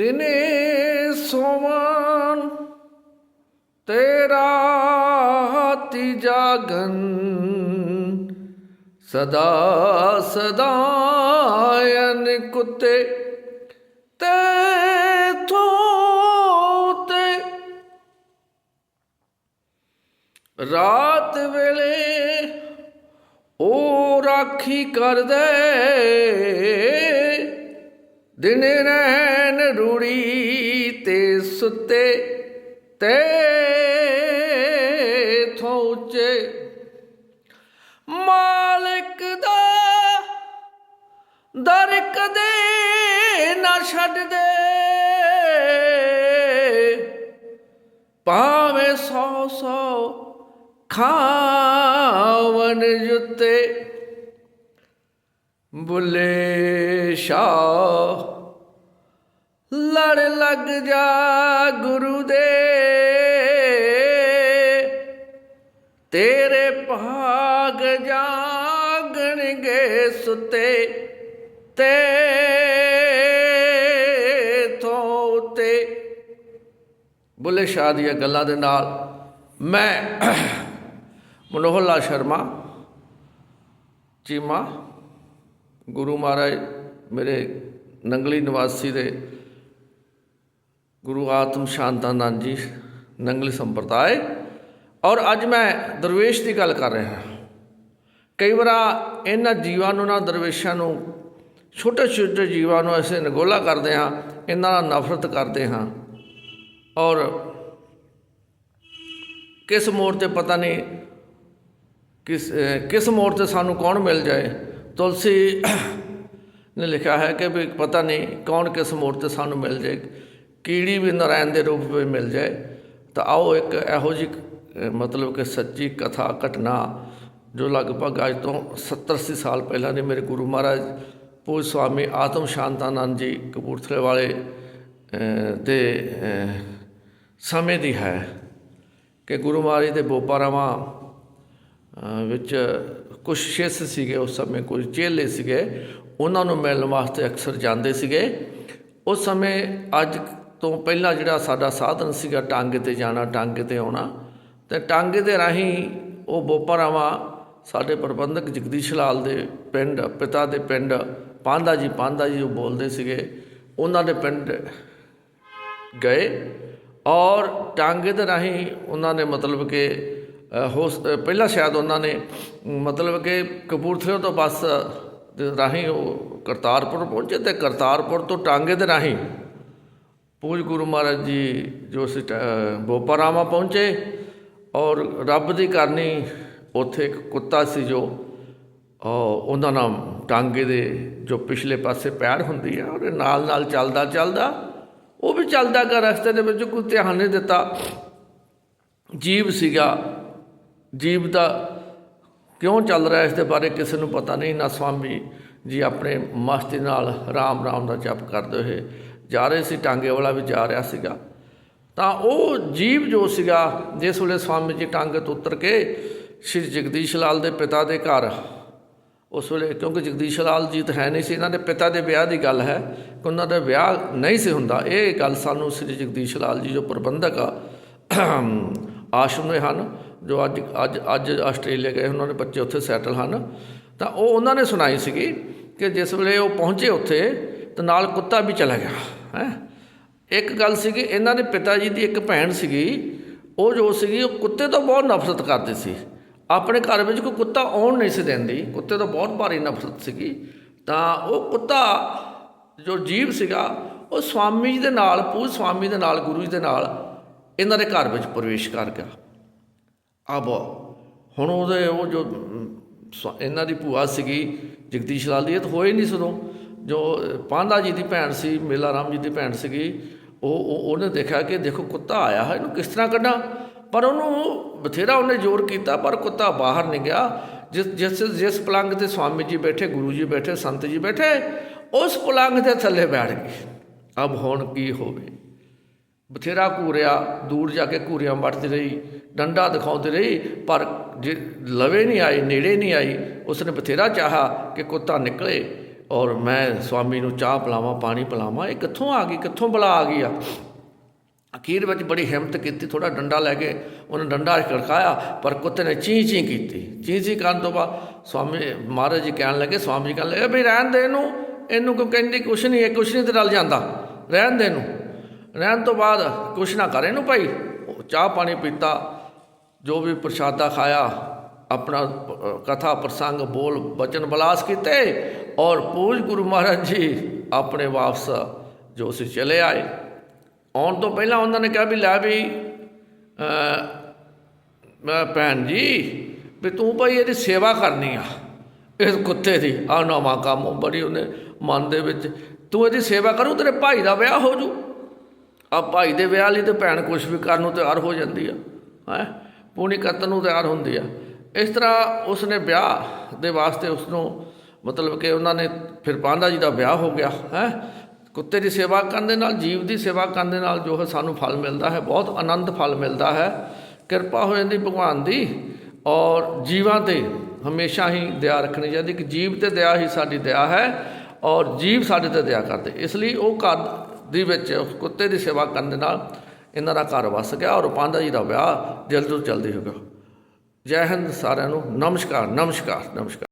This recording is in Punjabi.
ਦਿਨੇ ਸੋਮਨ ਤੇਰਾ ਤੀਜਾ ਜਾਗਨ ਸਦਾ ਸਦਾਇਨ ਕੁੱਤੇ ਤੇ ਤੇ ਰਾਤ ਵੇਲੇ ਉਹ ਰਾਖੀ ਕਰਦੇ ਦਿਨ ਰਹਿਣ ਰੂੜੀ ਤੇ ਸੁੱਤੇ ਤੇ ਥੋਚੇ। ਮਾਲਕ ਦਾ ਦਰ ਕਦੇ ਨਾ ਛੱਡ ਦੇ। ਭਾਵੇਂ ਸੌ ਸੌ ਖਾਵਨ ਜੁੱਤੇ। ਬੁੱਲੇ ਸ਼ਾਹ। ਲੜ ਲੱਗ ਜਾ ਗੁਰੂ ਦੇ। ਤੇਰੇ ਭਾਗ ਜਾਗਣਗੇ ਸੁਤੇ ਤੇ ਤੋਤੇ ਬੁੱਲੇ ਸ਼ਾਹ ਦੀਆਂ ਗੱਲਾਂ ਦੇ ਨਾਲ ਮੈਂ ਮਨੋਹਰ ਲਾਲ ਸ਼ਰਮਾ, ਚੀਮਾ ਗੁਰੂ ਮਹਾਰਾਜ ਮੇਰੇ ਨੰਗਲੀ ਨਿਵਾਸੀ ਦੇ ਗੁਰੂ ਆਤਮ ਸ਼ਾਂਤਾਨੰਦ ਜੀ, ਨੰਗਲੀ ਸੰਪਰਦਾਇ। ਔਰ ਅੱਜ ਮੈਂ ਦਰਵੇਸ਼ ਦੀ ਗੱਲ ਕਰ ਰਿਹਾ। ਕਈ ਵਾਰ ਇਹਨਾਂ ਜੀਵਾਂ ਨੂੰ ਨਾ ਦਰਵੇਸ਼ਾਂ ਨੂੰ ਛੋਟੇ ਛੋਟੇ ਜੀਵਾਂ ਨੂੰ ਐਸੇ ਨਗੋਲਾ ਕਰਦੇ ਹਾਂ, ਇਹਨਾਂ ਨਾਲ ਨਫ਼ਰਤ ਕਰਦੇ ਹਾਂ। ਔਰ ਕਿਸ ਮੋੜ ਤੇ ਪਤਾ ਨਹੀਂ ਕਿਸ ਕਿਸ ਮੋੜ ਤੇ ਸਾਨੂੰ ਕੌਣ ਮਿਲ ਜਾਏ। ਤੁਲਸੀ ਨੇ ਲਿਖਿਆ ਹੈ ਕਿ ਵੀ ਪਤਾ ਨਹੀਂ ਕੌਣ ਕਿਸ ਮੋੜ ਤੇ ਸਾਨੂੰ ਮਿਲ ਜਾਏ, ਕੀੜੀ ਵੀ ਨਾਰਾਇਣ ਦੇ ਰੂਪ ਵਿੱਚ ਮਿਲ ਜਾਏ, ਤਾਂ ਆਓ ਇੱਕ ਇਹੋ ਜਿਹੀ ਮਤਲਬ ਕਿ ਸੱਚੀ ਕਥਾ, ਘਟਨਾ ਜੋ ਲਗਭਗ ਅੱਜ ਤੋਂ 70 80 ਸਾਲ ਪਹਿਲਾਂ ਦੇ ਮੇਰੇ ਗੁਰੂ ਮਹਾਰਾਜ ਪੂਜ ਸਵਾਮੀ ਆਤਮ ਸ਼ਾਂਤਾਨੰਦ ਜੀ ਕਪੂਰਥਲੇ ਵਾਲੇ ਦੇ ਸਮੇਂ ਦੀ ਹੈ ਕਿ ਗੁਰੂ ਮਹਾਰਾਜ ਦੇ ਬੋਪਾਰਾਵਾਂ ਵਿੱਚ ਕੁਝ ਸ਼ਿਸ਼ ਸੀਗੇ, ਉਸ ਸਮੇਂ ਕੁਝ ਚੇਲੇ ਸੀਗੇ, ਉਹਨਾਂ ਨੂੰ ਮਿਲਣ ਵਾਸਤੇ ਅਕਸਰ ਜਾਂਦੇ ਸੀਗੇ। ਉਸ ਸਮੇਂ ਅੱਜ ਤੋਂ ਪਹਿਲਾਂ ਜਿਹੜਾ ਸਾਡਾ ਸਾਧਨ ਸੀਗਾ ਟਾਂਗੇ ਤੇ ਜਾਣਾ, ਟਾਂਗੇ ਤੇ ਆਉਣਾ, ਤੇ ਟਾਂਗੇ ਦੇ ਰਾਹੀਂ ਉਹ ਬੋਪਾਰਾਵਾਂ ਸਾਡੇ ਪ੍ਰਬੰਧਕ ਜਗਦੀਸ਼ ਲਾਲ ਦੇ ਪਿੰਡ, ਪਿਤਾ ਦੇ ਪਿੰਡ, ਪਾਂਦਾ ਜੀ ਪਾਂਦਾ ਜੀ ਉਹ ਬੋਲਦੇ ਸੀਗੇ, ਉਹਨਾਂ ਦੇ ਪਿੰਡ ਗਏ ਔਰ ਟਾਂਗੇ ਦੇ ਰਾਹੀਂ ਉਹਨਾਂ ਨੇ ਮਤਲਬ ਕਿ ਹੋ ਪਹਿਲਾਂ ਸ਼ਾਇਦ ਉਹਨਾਂ ਨੇ ਮਤਲਬ ਕਿ ਕਪੂਰਥਲੇ ਤੋਂ ਬੱਸ ਦੇ ਰਾਹੀਂ ਉਹ ਕਰਤਾਰਪੁਰ ਪਹੁੰਚੇ ਤੇ ਕਰਤਾਰਪੁਰ ਤੋਂ ਟਾਂਗੇ ਦੇ ਰਾਹੀਂ ਪੂਜ ਗੁਰੂ ਮਹਾਰਾਜ ਜੀ ਜੋ ਸੀ ਟ- ਅ, ਬੋਪਾਰਾਮਾ ਪਹੁੰਚੇ ਔਰ ਰੱਬ ਦੀ ਕਰਨੀ ਉੱਥੇ ਇੱਕ ਕੁੱਤਾ ਸੀ ਜੋ ਉਹਨਾਂ ਨਾਲ ਟਾਂਗੇ ਦੇ ਜੋ ਪਿਛਲੇ ਪਾਸੇ ਪੈੜ ਹੁੰਦੀ ਆ ਉਹਦੇ ਨਾਲ ਨਾਲ ਚੱਲਦਾ ਚੱਲਦਾ ਉਹ ਵੀ ਚੱਲਦਾ ਗਾ ਰਸਤੇ ਦੇ ਵਿੱਚ ਕੋਈ ਧਿਆਨ ਨਹੀਂ ਦਿੱਤਾ। ਜੀਵ ਸੀਗਾ। ਜੀਵ ਦਾ ਕਿਉਂ ਚੱਲ ਰਿਹਾ ਇਸ ਦੇ ਬਾਰੇ ਕਿਸੇ ਨੂੰ ਪਤਾ ਨਹੀਂ। ਨਾ ਸਵਾਮੀ ਜੀ ਆਪਣੇ ਮਸਤੀ ਨਾਲ ਰਾਮ ਰਾਮ ਦਾ ਜਪ ਕਰਦੇ ਹੋਏ ਜਾ ਰਹੇ ਸੀ, ਟਾਂਗੇ ਵਾਲਾ ਵੀ ਜਾ ਰਿਹਾ ਸੀਗਾ। ਤਾਂ ਉਹ ਜੀਵ ਜੋ ਸੀਗਾ, ਜਿਸ ਵੇਲੇ ਸਵਾਮੀ ਜੀ ਟਾਂਗੇ ਤੋਂ ਉਤਰ ਕੇ ਸ਼੍ਰੀ ਜਗਦੀਸ਼ ਲਾਲ ਦੇ ਪਿਤਾ ਦੇ ਘਰ, ਉਸ ਵੇਲੇ ਕਿਉਂਕਿ ਜਗਦੀਸ਼ ਲਾਲ ਜੀ ਤਾਂ ਹੈ ਨਹੀਂ ਸੀ, ਇਹਨਾਂ ਦੇ ਪਿਤਾ ਦੇ ਵਿਆਹ ਦੀ ਗੱਲ ਹੈ, ਕਿ ਉਹਨਾਂ ਦਾ ਵਿਆਹ ਨਹੀਂ ਸੀ ਹੁੰਦਾ। ਇਹ ਗੱਲ ਸਾਨੂੰ ਸ੍ਰੀ ਜਗਦੀਸ਼ ਲਾਲ ਜੀ ਜੋ ਪ੍ਰਬੰਧਕ ਆ, ਆਸ਼ਰਮ ਦੇ ਹਨ ਜੋ ਅੱਜ ਅੱਜ ਅੱਜ ਆਸਟ੍ਰੇਲੀਆ ਗਏ, ਉਹਨਾਂ ਦੇ ਬੱਚੇ ਉੱਥੇ ਸੈਟਲ ਹਨ। ਤਾਂ ਉਹ ਉਹਨਾਂ ਨੇ ਸੁਣਾਈ ਸੀਗੀ ਕਿ ਜਿਸ ਵੇਲੇ ਉਹ ਪਹੁੰਚੇ ਉੱਥੇ, ਤਾਂ ਨਾਲ ਕੁੱਤਾ ਵੀ ਚਲਾ ਗਿਆ, ਹੈ। ਇੱਕ ਗੱਲ ਸੀਗੀ, ਇਹਨਾਂ ਦੇ ਪਿਤਾ ਜੀ ਦੀ ਇੱਕ ਭੈਣ ਸੀਗੀ, ਉਹ ਜੋ ਸੀਗੀ, ਉਹ ਕੁੱਤੇ ਤੋਂ ਬਹੁਤ ਨਫ਼ਰਤ ਕਰਦੀ ਸੀ। ਆਪਣੇ ਘਰ ਵਿੱਚ ਕੋਈ ਕੁੱਤਾ ਆਉਣ ਨਹੀਂ ਸੀ ਦਿੰਦੀ, ਕੁੱਤੇ ਤੋਂ ਬਹੁਤ ਭਾਰੀ ਨਫ਼ਰਤ ਸੀਗੀ। ਤਾਂ ਉਹ ਕੁੱਤਾ ਜੋ ਜੀਵ ਸੀਗਾ, ਉਹ ਸਵਾਮੀ ਜੀ ਦੇ ਨਾਲ, ਪੂਜ ਸਵਾਮੀ ਦੇ ਨਾਲ, ਗੁਰੂ ਜੀ ਦੇ ਨਾਲ, ਇਹਨਾਂ ਦੇ ਘਰ ਵਿੱਚ ਪ੍ਰਵੇਸ਼ ਕਰ ਗਿਆ। ਅਬ ਹੁਣ ਉਹਦੇ ਉਹ ਜੋ ਸਵਾ- ਇਹਨਾਂ ਦੀ ਭੂਆ ਸੀਗੀ, ਜਗਦੀਸ਼ ਲਾਲ ਦੀ, ਇਹ ਤਾਂ ਹੋਏ ਨਹੀਂ ਸਦੋਂ। ਜੋ ਪਾਂਦਾ ਜੀ ਦੀ ਭੈਣ ਸੀ, ਮੇਲਾ ਰਾਮ ਜੀ ਦੀ ਭੈਣ ਸੀਗੀ ਉਹ, ਉਹਨੇ ਦੇਖਿਆ ਕਿ ਦੇਖੋ ਕੁੱਤਾ ਆਇਆ ਹੈ, ਇਹਨੂੰ ਕਿਸ ਤਰ੍ਹਾਂ ਕੱਢਾਂ? ਪਰ ਉਹਨੂੰ ਬਥੇਰਾ ਉਹਨੇ ਜ਼ੋਰ ਕੀਤਾ, ਪਰ ਕੁੱਤਾ ਬਾਹਰ ਨਹੀਂ ਗਿਆ। ਜਿਸ ਜਿਸ ਜਿਸ ਪਲੰਗ ਤੇ ਸਵਾਮੀ ਜੀ ਬੈਠੇ, ਗੁਰੂ ਜੀ ਬੈਠੇ, ਸੰਤ ਜੀ ਬੈਠੇ, ਉਸ ਪਲੰਗ ਦੇ ਥੱਲੇ ਬੈਠ ਗਏ। ਅਬ ਹੁਣ ਕੀ ਹੋਵੇ? ਬਥੇਰਾ ਘੂਰਿਆ, ਦੂਰ ਜਾ ਕੇ ਘੂਰਿਆਂ ਵੱਟਦੀ ਰਹੀ, ਡੰਡਾ ਦਿਖਾਉਂਦੀ ਰਹੀ, ਪਰ ਜੇ ਲਵੇ ਨਹੀਂ ਆਈ, ਨੇੜੇ ਨਹੀਂ ਆਈ, ਉਸਨੇ ਬਥੇਰਾ ਚਾਹਾ ਕਿ ਕੁੱਤਾ ਨਿਕਲੇ ਔਰ ਮੈਂ ਸਵਾਮੀ ਨੂੰ ਚਾਹ ਪਿਲਾਵਾਂ, ਪਾਣੀ ਪਿਲਾਵਾਂ, ਇਹ ਕਿੱਥੋਂ ਆ ਗਈ, ਕਿੱਥੋਂ ਬਲਾ ਆ ਗਈ ਆ? ਅਖੀਰ ਵਿੱਚ ਬੜੀ ਹਿੰਮਤ ਕੀਤੀ ਥੋੜਾ ਡੰਡਾ ਲੈ ਕੇ ਉਹਨੇ ਡੰਡਾ ਖੜਕਾਇਆ, ਪਰ ਕੁੱਤੇ ਨੇ ਚੀਂ ਚੀਂ ਕੀਤੀ। ਚੀਂ ਚੀਂ ਕਰਨ ਤੋਂ ਬਾਅਦ ਸਵਾਮੀ ਮਹਾਰਾਜ ਜੀ ਕਹਿਣ ਲੱਗੇ, ਸਵਾਮੀ ਜੀ ਕਹਿਣ ਲੱਗੇ ਵੀ ਰਹਿਣ ਦੇ ਇਹਨੂੰ ਇਹਨੂੰ ਕਿਉਂ ਕਹਿੰਦੀ, ਕੁਛ ਨਹੀਂ, ਇਹ ਕੁਛ ਨਹੀਂ ਤੇ ਰਲ ਜਾਂਦਾ, ਰਹਿਣ ਦੇ ਇਹਨੂੰ। ਰਹਿਣ ਤੋਂ ਬਾਅਦ ਕੁਛ ਨਾ ਕਰੇ ਨੂੰ ਭਾਈ। ਚਾਹ ਪਾਣੀ ਪੀਤਾ, ਜੋ ਵੀ ਪ੍ਰਸ਼ਾਦਾ ਖਾਇਆ, ਆਪਣਾ ਕਥਾ, ਪ੍ਰਸੰਗ, ਬੋਲ, ਬਚਨ ਬਲਾਸ ਕੀਤੇ ਔਰ ਪੂਜ ਗੁਰੂ ਮਹਾਰਾਜ ਜੀ ਆਪਣੇ ਵਾਪਸ ਜੋ ਸੀ ਚਲੇ ਆਏ। ਆਉਣ ਤੋਂ ਪਹਿਲਾਂ ਉਹਨਾਂ ਨੇ ਕਿਹਾ ਵੀ ਲੈ ਵੀ ਮੈਂ ਭੈਣ ਜੀ, ਵੀ ਤੂੰ ਭਾਈ ਇਹਦੀ ਸੇਵਾ ਕਰਨੀ ਆ। ਇਸ ਕੁੱਤੇ ਦੀ ਆ ਨਵਾਂ ਕੰਮ ਬੜੀ ਉਹਨੇ ਮਨ ਦੇ ਵਿੱਚ, ਤੂੰ ਇਹਦੀ ਸੇਵਾ ਕਰੂ, ਤੇਰੇ ਭਾਈ ਦਾ ਵਿਆਹ ਹੋ ਜੂ। ਆ ਭਾਈ ਦੇ ਵਿਆਹ ਲਈ ਤੇ ਭੈਣ ਕੁਛ ਵੀ ਕਰਨ ਨੂੰ ਤਿਆਰ ਹੋ ਜਾਂਦੀ ਆ, ਹੈ? ਪੂਣੀ ਕੱਤਨ ਨੂੰ ਤਿਆਰ ਹੁੰਦੀ ਆ। ਇਸ ਤਰ੍ਹਾਂ ਉਸਨੇ ਵਿਆਹ ਦੇ ਵਾਸਤੇ ਉਸ ਨੂੰ ਮਤਲਬ ਕਿ ਉਹਨਾਂ ਨੇ ਫਿਰ ਪਾਂਡਾ ਜੀ ਦਾ ਵਿਆਹ ਹੋ ਗਿਆ, ਹੈ? ਕੁੱਤੇ ਦੀ ਸੇਵਾ ਕਰਨ ਦੇ ਨਾਲ, ਜੀਵ ਦੀ ਸੇਵਾ ਕਰਨ ਦੇ ਨਾਲ ਜੋ ਹੈ ਸਾਨੂੰ ਫਲ ਮਿਲਦਾ ਹੈ, ਬਹੁਤ ਆਨੰਦ ਫਲ ਮਿਲਦਾ ਹੈ। ਕਿਰਪਾ ਹੋ ਜਾਂਦੀ ਭਗਵਾਨ ਦੀ ਔਰ ਜੀਵਾਂ ਤੇ ਹਮੇਸ਼ਾ ਹੀ ਦਇਆ ਰੱਖਣੀ ਚਾਹੀਦੀ, ਕਿ ਜੀਵ ਤੇ ਦਇਆ ਹੀ ਸਾਡੀ ਦਇਆ ਹੈ ਔਰ ਜੀਵ ਸਾਡੇ ਤੇ ਦਇਆ ਕਰਦੇ। ਇਸ ਲਈ ਉਹ ਘਰ ਦੀ ਵਿੱਚ ਕੁੱਤੇ ਦੀ ਸੇਵਾ ਕਰਨ ਦੇ ਨਾਲ ਇਹਨਾਂ ਦਾ ਘਰ ਵਸ ਗਿਆ ਔਰ ਪਾਂਡਾ ਜੀ ਦਾ ਵਿਆਹ ਜਲਦ ਤੋਂ ਜਲਦੀ ਹੋ ਗਿਆ। ਜੈ ਹਿੰਦ ਸਾਰਿਆਂ ਨੂੰ। ਨਮਸਕਾਰ ਨਮਸਕਾਰ ਨਮਸਕਾਰ।